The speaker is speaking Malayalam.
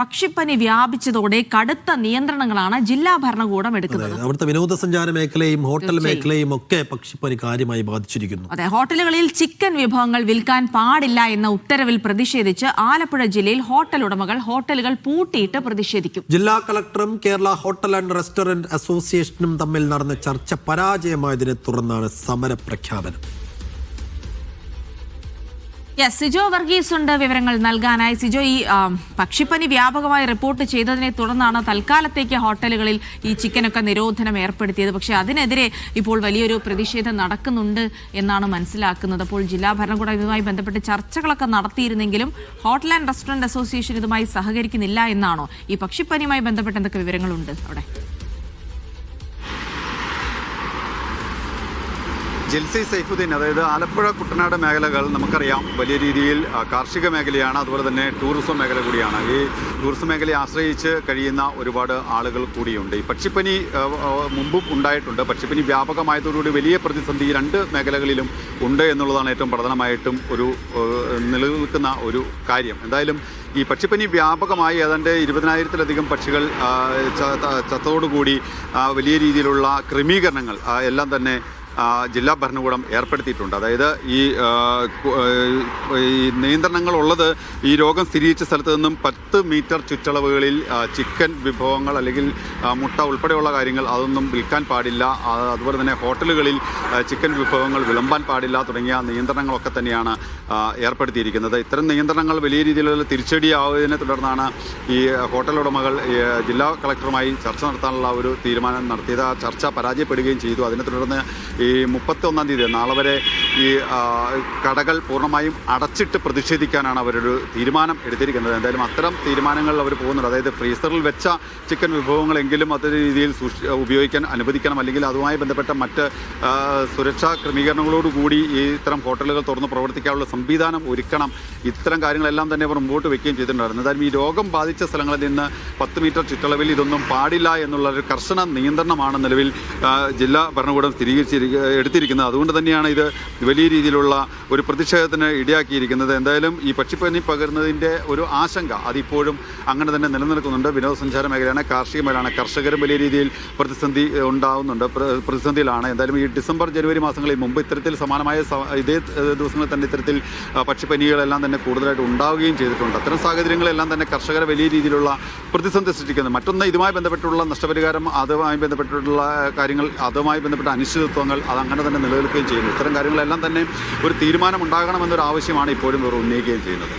പക്ഷിപ്പനി വ്യാപിച്ചതോടെ കടുത്ത നിയന്ത്രണങ്ങളാണ് ജില്ലാ ഭരണകൂടം എടുക്കുന്നത്. അവിടുത്തെ വിനോദസഞ്ചാര മേഖലയും ഹോട്ടൽ മേഖലയും ഒക്കെ പക്ഷിപ്പനി കാര്യമായി ബാധിച്ചിരിക്കുന്നു. അതെ ഹോട്ടലുകളിൽ ചിക്കൻ വിഭവങ്ങൾ വിൽക്കാൻ പാടില്ല എന്ന ഉത്തരവിൽ പ്രതിഷേധിച്ച് ആലപ്പുഴ ജില്ലയിൽ ഹോട്ടൽ ഉടമകൾ ഹോട്ടലുകൾ പൂട്ടിയിട്ട് പ്രതിഷേധിക്കും. ജില്ലാ കളക്ടറും കേരള ഹോട്ടൽ ആൻഡ് റെസ്റ്റോറന്റ് അസോസിയേഷനും തമ്മിൽ നടന്ന ചർച്ച പരാജയമായതിനെ തുടർന്നാണ് സമര പ്രഖ്യാപനം. യെസ് സിജോ വർഗീസ് ഉണ്ട് വിവരങ്ങൾ നൽകാനായി. സിജോ ഈ പക്ഷിപ്പനി വ്യാപകമായി റിപ്പോർട്ട് ചെയ്തതിനെ തുടർന്നാണ് തൽക്കാലത്തേക്ക് ഹോട്ടലുകളിൽ ഈ ചിക്കനൊക്കെ നിരോധനം ഏർപ്പെടുത്തിയത്. പക്ഷേ അതിനെതിരെ ഇപ്പോൾ വലിയൊരു പ്രതിഷേധം നടക്കുന്നുണ്ട് എന്നാണ് മനസ്സിലാക്കുന്നത്. അപ്പോൾ ജില്ലാ ഭരണകൂടം ഇതുമായി ബന്ധപ്പെട്ട് ചർച്ചകളൊക്കെ നടത്തിയിരുന്നെങ്കിലും ഹോട്ടൽ ആൻഡ് റെസ്റ്റോറന്റ് അസോസിയേഷൻ ഇതുമായി സഹകരിക്കുന്നില്ല എന്നാണോ? ഈ പക്ഷിപ്പനിയുമായി ബന്ധപ്പെട്ട് എന്തൊക്കെ വിവരങ്ങളുണ്ട് അവിടെ? ജെൽസി സൈഫുദ്ദീൻ അതായത് ആലപ്പുഴ കുട്ടനാട് മേഖലകൾ നമുക്കറിയാം വലിയ രീതിയിൽ കാർഷിക മേഖലയാണ് അതുപോലെ തന്നെ ടൂറിസം മേഖല കൂടിയാണ്. ഈ ടൂറിസം മേഖലയെ ആശ്രയിച്ച് കഴിയുന്ന ഒരുപാട് ആളുകൾ കൂടിയുണ്ട്. ഈ പക്ഷിപ്പനി മുമ്പും ഉണ്ടായിട്ടുണ്ട്. പക്ഷിപ്പനി വ്യാപകമായതോടുകൂടി വലിയ പ്രതിസന്ധി രണ്ട് മേഖലകളിലും ഉണ്ട് എന്നുള്ളതാണ് ഏറ്റവും പ്രധാനമായിട്ടും ഒരു നിലനിൽക്കുന്ന ഒരു കാര്യം. എന്തായാലും ഈ പക്ഷിപ്പനി വ്യാപകമായി ഏതാണ്ട് ഇരുപതിനായിരത്തിലധികം പക്ഷികൾ ചത്തോടുകൂടി വലിയ രീതിയിലുള്ള ക്രമീകരണങ്ങൾ എല്ലാം തന്നെ ജില്ലാ ഭരണകൂടം ഏർപ്പെടുത്തിയിട്ടുണ്ട്. അതായത് ഈ നിയന്ത്രണങ്ങൾ ഉള്ളത് ഈ രോഗം സ്ഥിരീകരിച്ച സ്ഥലത്ത് നിന്നും പത്ത് മീറ്റർ ചുറ്റളവുകളിൽ ചിക്കൻ വിഭവങ്ങൾ അല്ലെങ്കിൽ മുട്ട ഉൾപ്പെടെയുള്ള കാര്യങ്ങൾ അതൊന്നും വിൽക്കാൻ പാടില്ല. അതുപോലെ തന്നെ ഹോട്ടലുകളിൽ ചിക്കൻ വിഭവങ്ങൾ വിളമ്പാൻ പാടില്ല തുടങ്ങിയ നിയന്ത്രണങ്ങളൊക്കെ തന്നെയാണ് ഏർപ്പെടുത്തിയിരിക്കുന്നത്. ഇത്തരം നിയന്ത്രണങ്ങൾ വലിയ രീതിയിലുള്ള തിരിച്ചടിയാവുന്നതിനെ തുടർന്നാണ് ഈ ഹോട്ടൽ ഉടമകൾ ജില്ലാ കളക്ടറുമായി ചർച്ച നടത്താനുള്ള ഒരു തീരുമാനം നടത്തിയത്. ചർച്ച പരാജയപ്പെടുകയും ചെയ്തു. അതിനെ തുടർന്ന് ഈ മുപ്പത്തി ഒന്നാം തീയതി നാളെ വരെ ഈ കടകൾ പൂർണമായും അടച്ചിട്ട് പ്രതിഷേധിക്കാനാണ് അവരൊരു തീരുമാനം എടുത്തിരിക്കുന്നത്. എന്തായാലും അത്തരം തീരുമാനങ്ങൾ അവർ പോകുന്നുണ്ട്. അതായത് ഫ്രീസറിൽ വെച്ച ചിക്കൻ വിഭവങ്ങളെങ്കിലും അത് രീതിയിൽ ഉപയോഗിക്കാൻ അനുവദിക്കണം. അല്ലെങ്കിൽ അതുമായി ബന്ധപ്പെട്ട മറ്റ് സുരക്ഷാ ക്രമീകരണങ്ങളോടുകൂടി ഈ ഇത്തരം ഹോട്ടലുകൾ തുറന്ന് പ്രവർത്തിക്കാനുള്ള സംവിധാനം ഒരുക്കണം. ഇത്തരം കാര്യങ്ങളെല്ലാം തന്നെ അവർ മുമ്പോട്ട് വെക്കുകയും ചെയ്തിട്ടുണ്ടായിരുന്നു. എന്തായാലും ഈ രോഗം ബാധിച്ച സ്ഥലങ്ങളിൽ നിന്ന് പത്ത് മീറ്റർ ചുറ്റളവിൽ ഇതൊന്നും പാടില്ല എന്നുള്ള ഒരു കർശന നിയന്ത്രണമാണ് നിലവിൽ ജില്ലാ ഭരണകൂടം സ്ഥിരീകരിച്ചിരിക്കുക എടുത്തിരിക്കുന്നത്. അതുകൊണ്ട് തന്നെയാണ് ഇത് വലിയ രീതിയിലുള്ള ഒരു പ്രതിഷേധത്തിന് ഇടയാക്കിയിരിക്കുന്നത് എന്തായാലും ഈ പക്ഷിപ്പനി പകരുന്നതിന്റെ ഒരു ആശങ്ക അതിപ്പോഴും അങ്ങനെ തന്നെ നിലനിൽക്കുന്നുണ്ട്. വിനോദസഞ്ചാര മേഖലയാണ് കാർഷിക മേഖലയാണ്. കർഷകരും വലിയ രീതിയിൽ പ്രതിസന്ധി ഉണ്ടാവുന്നുണ്ട്. പ്ര- പ്രതിസന്ധിയിലാണ്. എന്തായാലും ഈ ഡിസംബർ ജനുവരി മാസങ്ങളിൽ മുമ്പ് ഇത്തരത്തിൽ സമാനമായ ഇതേ ദിവസങ്ങളിൽ തന്നെ ഇത്തരത്തിൽ പക്ഷിപ്പനികളെല്ലാം തന്നെ കൂടുതലായിട്ട് ഉണ്ടാവുകയും ചെയ്തിട്ടുണ്ട്. അത്തരം സാഹചര്യങ്ങളെല്ലാം തന്നെ കർഷകരെ വലിയ രീതിയിലുള്ള പ്രതിസന്ധി സൃഷ്ടിക്കുന്നത് മറ്റൊന്ന് ഇതുമായി ബന്ധപ്പെട്ടുള്ള നഷ്ടപരിഹാരം അതുമായി ബന്ധപ്പെട്ടിട്ടുള്ള കാര്യങ്ങൾ അതുമായി ബന്ധപ്പെട്ട അനിശ്ചിതത്വങ്ങൾ അത് അങ്ങനെ തന്നെ നിലനിൽക്കുകയും ചെയ്യുന്നു. ഇത്തരം കാര്യങ്ങളെല്ലാം തന്നെ ഒരു തീരുമാനമുണ്ടാകണമെന്നൊരു ആവശ്യമാണ് ഇപ്പോഴും ഇവർ ഉന്നയിക്കുകയും ചെയ്യുന്നത്.